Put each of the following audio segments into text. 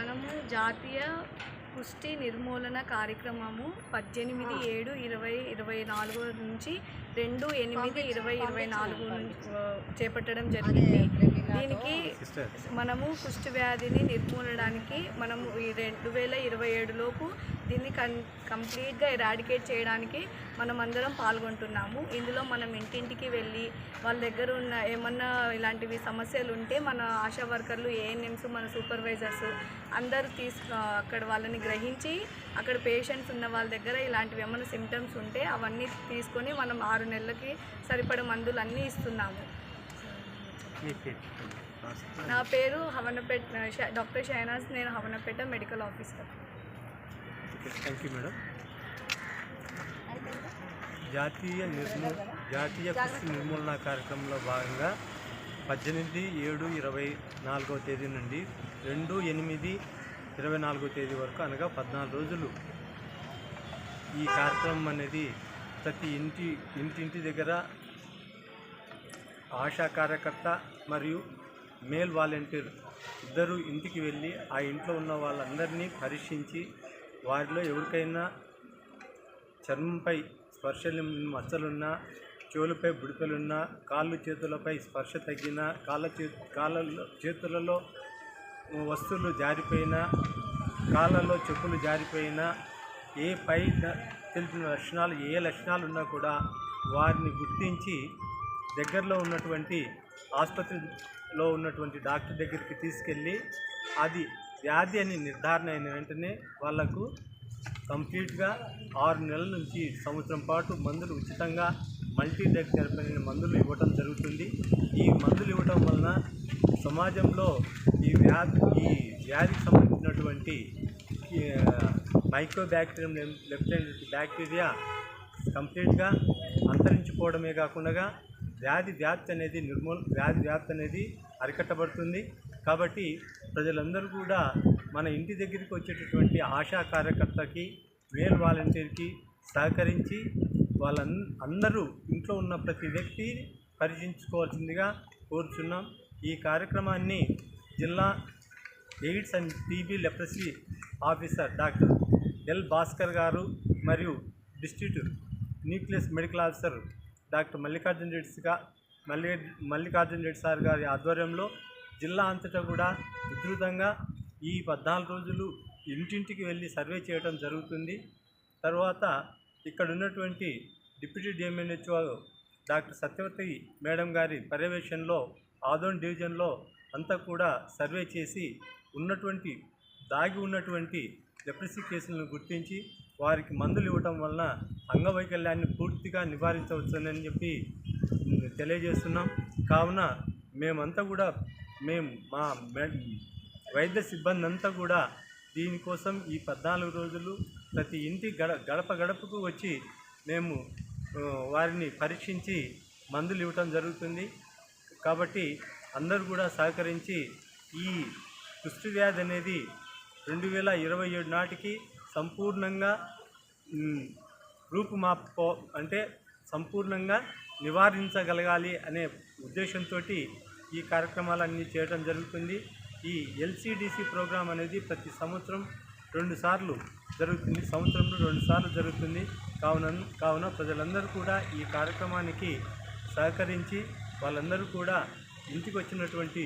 మనము జాతీయ కుష్టి నిర్మూలన కార్యక్రమము పద్దెనిమిది ఏడు ఇరవై ఇరవై నాలుగు నుంచి రెండు ఎనిమిది ఇరవై ఇరవై నాలుగు చేపట్టడం జరిగింది. దీనికి మనము కుష్టి వ్యాధిని నిర్మూలడానికి మనము ఈ రెండు వేల ఇరవై ఏడులోపు దీన్ని కన్ కంప్లీట్గా ఎరాడికేట్ చేయడానికి మనం అందరం పాల్గొంటున్నాము. ఇందులో మనం ఇంటింటికి వెళ్ళి వాళ్ళ దగ్గర ఉన్న ఏమన్నా ఇలాంటివి సమస్యలు ఉంటే మన ఆశా వర్కర్లు ఏఎన్ఎంస్ మన సూపర్వైజర్స్ అందరూ తీసుకు అక్కడ వాళ్ళని గ్రహించి అక్కడ పేషెంట్స్ ఉన్న వాళ్ళ దగ్గర ఇలాంటివి ఏమైనా సిమ్టమ్స్ ఉంటే అవన్నీ తీసుకొని మనం ఆరు నెలలకి సరిపడ మందులు అన్నీ ఇస్తున్నాము. నా పేరు హవనపేట డాక్టర్ షైనాస్. నేను Havanapeta medical officer. Thank you madam జాతీయ నిర్మూ జాతీయ కుస్తీ నిర్మూలన కార్యక్రమంలో భాగంగా పద్దెనిమిది ఏడు ఇరవై నాలుగవ తేదీ నుండి రెండు ఎనిమిది ఇరవై నాలుగో తేదీ వరకు అనగా పద్నాలుగు రోజులు. ఈ కార్యక్రమం అనేది ప్రతి ఇంటి ఇంటింటి దగ్గర ఆశా కార్యకర్త మరియు మేల్ వాలంటీర్ ఇద్దరు ఇంటికి వెళ్ళి ఆ ఇంట్లో ఉన్న వాళ్ళందరినీ పరీక్షించి వారిలో ఎవరికైనా చర్మంపై స్పర్శలు మచ్చలున్నా చెవులపై బుడిపెలున్నా కాళ్ళు చేతులపై స్పర్శ తగ్గిన కాళ్ళ చే కాళ్ళ చేతులలో వస్తువులు జారిపోయినా కాళ్ళలో చెప్పులు జారిపోయినా ఏ పై తెలిసిన లక్షణాలు ఏ లక్షణాలు ఉన్నా కూడా వారిని గుర్తించి దగ్గరలో ఉన్నటువంటి ఆసుపత్రిలో ఉన్నటువంటి డాక్టర్ దగ్గరికి తీసుకెళ్ళి అది వ్యాధి అని నిర్ధారణ అయిన వెంటనే వాళ్ళకు కంప్లీట్గా ఆరు నెలల నుంచి సంవత్సరం పాటు మందులు ఉచితంగా మల్టీ డ్రగ్ థెరపీ మందులు ఇవ్వటం జరుగుతుంది. ఈ మందులు ఇవ్వటం వలన సమాజంలో ఈ వ్యాధి ఈ వ్యాధికి సంబంధించినటువంటి మైక్రో బ్యాక్టీరియం లెఫ్ట్ బ్యాక్టీరియా కంప్లీట్గా అంతరించిపోవడమే కాకుండా వ్యాధి వ్యాప్తి అనేది నిర్మూల వ్యాధి వ్యాప్తి అనేది అరికట్టబడుతుంది. కాబట్టి ప్రజలందరూ కూడా మన ఇంటి దగ్గరికి వచ్చేటటువంటి ఆశా కార్యకర్తకి మేల్ వాలంటీర్కి సహకరించి వాళ్ళ అందరూ ఇంట్లో ఉన్న ప్రతి వ్యక్తి పరిచయించుకోవాల్సిందిగా కోరుచున్నాం. ఈ కార్యక్రమాన్ని జిల్లా AIDS and TB leprosy officer doctor L Bhaskar garu మరియు district nucleus medical officer doctor Mallikarjuna రెడ్డిగా Malli Mallikarjuna Reddy sir గారి ఆధ్వర్యంలో జిల్లా అంతటా కూడా ఉధృతంగా ఈ పద్నాలుగు రోజులు ఇంటింటికి వెళ్ళి సర్వే చేయడం జరుగుతుంది. తర్వాత ఇక్కడ ఉన్నటువంటి deputy DMNHO doctor Satyavathi madam గారి పర్యవేక్షణలో ఆదోన్ డివిజన్లో అంతా కూడా సర్వే చేసి ఉన్నటువంటి దాగి ఉన్నటువంటి లెప్రసీ కేసులను గుర్తించి వారికి మందులు ఇవ్వటం వలన అంగవైకల్యాన్ని పూర్తిగా నివారించవచ్చునని చెప్పి తెలియజేస్తున్నాం. కావున మేమంతా కూడా మేము మా వైద్య సిబ్బంది అంతా కూడా దీనికోసం ఈ పద్నాలుగు రోజులు ప్రతి ఇంటి గడ గడప గడపకు వచ్చి మేము వారిని పరీక్షించి మందులు ఇవ్వటం జరుగుతుంది. కాబట్టి అందరూ కూడా సహకరించి ఈ కుష్టి వ్యాధి అనేది రెండు వేల ఇరవై ఏడు నాటికి సంపూర్ణంగా రూపుమాపో అంటే సంపూర్ణంగా నివారించగలగాలి అనే ఉద్దేశంతో ఈ కార్యక్రమాలన్నీ చేయడం జరుగుతుంది. ఈ ఎల్సిడిసి ప్రోగ్రాం అనేది ప్రతి సంవత్సరం రెండు సార్లు జరుగుతుంది. సంవత్సరంలో రెండు సార్లు జరుగుతుంది. కావున కావున ప్రజలందరూ కూడా ఈ కార్యక్రమానికి సహకరించి వాళ్ళందరూ కూడా ఇంటికి వచ్చినటువంటి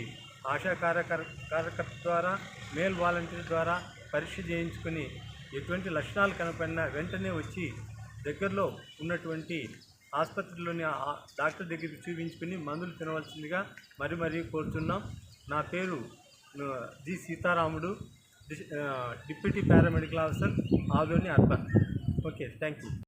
ఆశా కార్యకర్ కార్యకర్త ద్వారా మేల్ వాలంటీర్ ద్వారా పరీక్ష చేయించుకొని ఎటువంటి లక్షణాలు కనపడినా వెంటనే వచ్చి దగ్గరలో ఉన్నటువంటి ఆసుపత్రిలోని డాక్టర్ దగ్గరికి చూపించుకుని మందులు తినవలసిందిగా మరి మరీ కోరుతున్నాం. నా పేరు G Seetharamudu deputy paramedical officer Adoni urban. Okay thank you